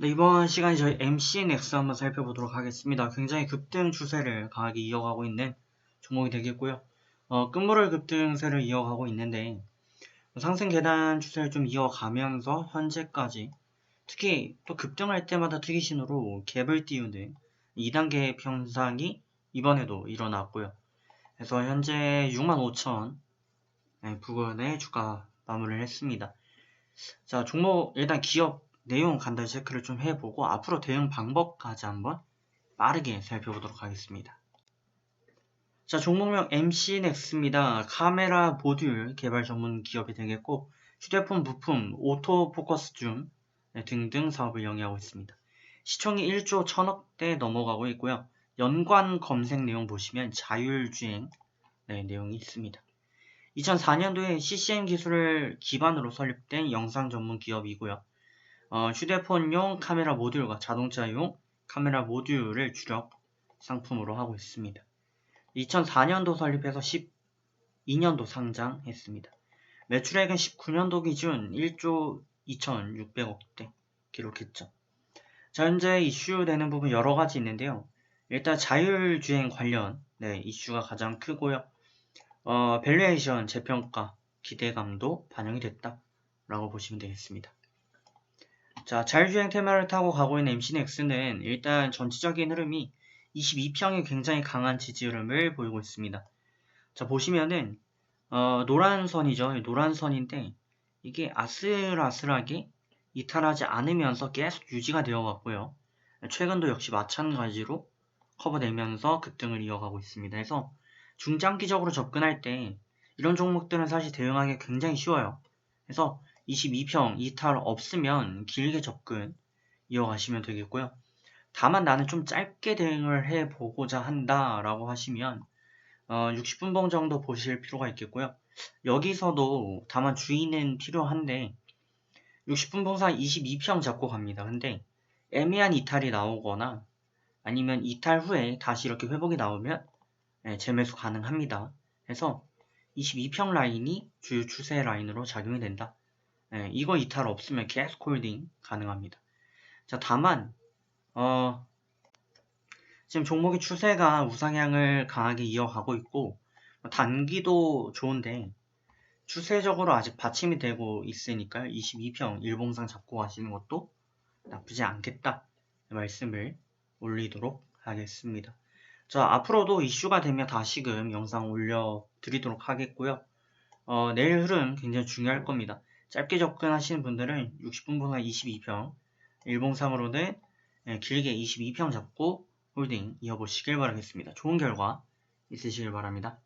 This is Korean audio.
네, 이번 시간에 저희 MCNX 한번 살펴보도록 하겠습니다. 굉장히 급등 추세를 강하게 이어가고 있는 종목이 되겠고요. 어, 끝물을 급등세를 이어가고 있는데 상승 계단 추세를 좀 이어가면서 현재까지 특히 또 급등할 때마다 특이신으로 갭을 띄우는 2단계 현상이 이번에도 일어났고요. 그래서 현재 65,000 네, 부근에 주가 마무리를 했습니다. 자, 종목 일단 기업 내용 간단히 체크를 좀 해보고 앞으로 대응 방법까지 한번 빠르게 살펴보도록 하겠습니다. 자, 종목명 MC넥스입니다. 카메라 모듈 개발 전문 기업이 되겠고 휴대폰 부품, 오토 포커스 줌 네, 등등 사업을 영위하고 있습니다. 시총이 1조 1000억대 넘어가고 있고요. 연관 검색 내용 보시면 자율주행 네, 내용이 있습니다. 2004년도에 CCM 기술을 기반으로 설립된 영상 전문 기업이고요. 어, 휴대폰용 카메라 모듈과 자동차용 카메라 모듈을 주력 상품으로 하고 있습니다. 2004년도 설립해서 12년도 상장했습니다. 매출액은 19년도 기준 1조 2,600억대 기록했죠. 자, 현재 이슈되는 부분 여러 가지 있는데요. 일단 자율주행 관련 네, 이슈가 가장 크고요. 어, 밸류에이션 재평가 기대감도 반영이 됐다라고 보시면 되겠습니다. 자, 자율주행 테마를 타고 가고 있는 MCNX는 일단 전체적인 흐름이 22평이 굉장히 강한 지지 흐름을 보이고 있습니다. 자, 보시면은 어, 노란 선이죠. 노란 선인데 이게 아슬아슬하게 이탈하지 않으면서 계속 유지가 되어 갔고요. 최근도 역시 마찬가지로 커버되면서 급등을 이어가고 있습니다. 그래서 중장기적으로 접근할 때 이런 종목들은 사실 대응하기 굉장히 쉬워요. 그래서 22평 이탈 없으면 길게 접근 이어가시면 되겠고요. 다만 나는 좀 짧게 대응을 해보고자 한다 라고 하시면 어, 60분 봉 정도 보실 필요가 있겠고요. 여기서도 다만 주의는 필요한데 60분 봉상 22평 잡고 갑니다. 근데 애매한 이탈이 나오거나 아니면 이탈 후에 다시 이렇게 회복이 나오면 네, 재매수 가능합니다. 그래서 22평 라인이 주요 추세 라인으로 작용이 된다. 네, 이거 이탈 없으면 계속 홀딩 가능합니다. 자, 다만 어, 지금 종목의 추세가 우상향을 강하게 이어가고 있고 단기도 좋은데 추세적으로 아직 받침이 되고 있으니까 22평 일봉상 잡고 가시는 것도 나쁘지 않겠다 말씀을 올리도록 하겠습니다. 자 앞으로도 이슈가 되면 다시금 영상 올려드리도록 하겠고요. 어, 내일 흐름 굉장히 중요할 겁니다. 짧게 접근하시는 분들은 60분보다 22평 일봉상으로는 예, 길게 22평 잡고 홀딩 이어보시길 바라겠습니다. 좋은 결과 있으시길 바랍니다.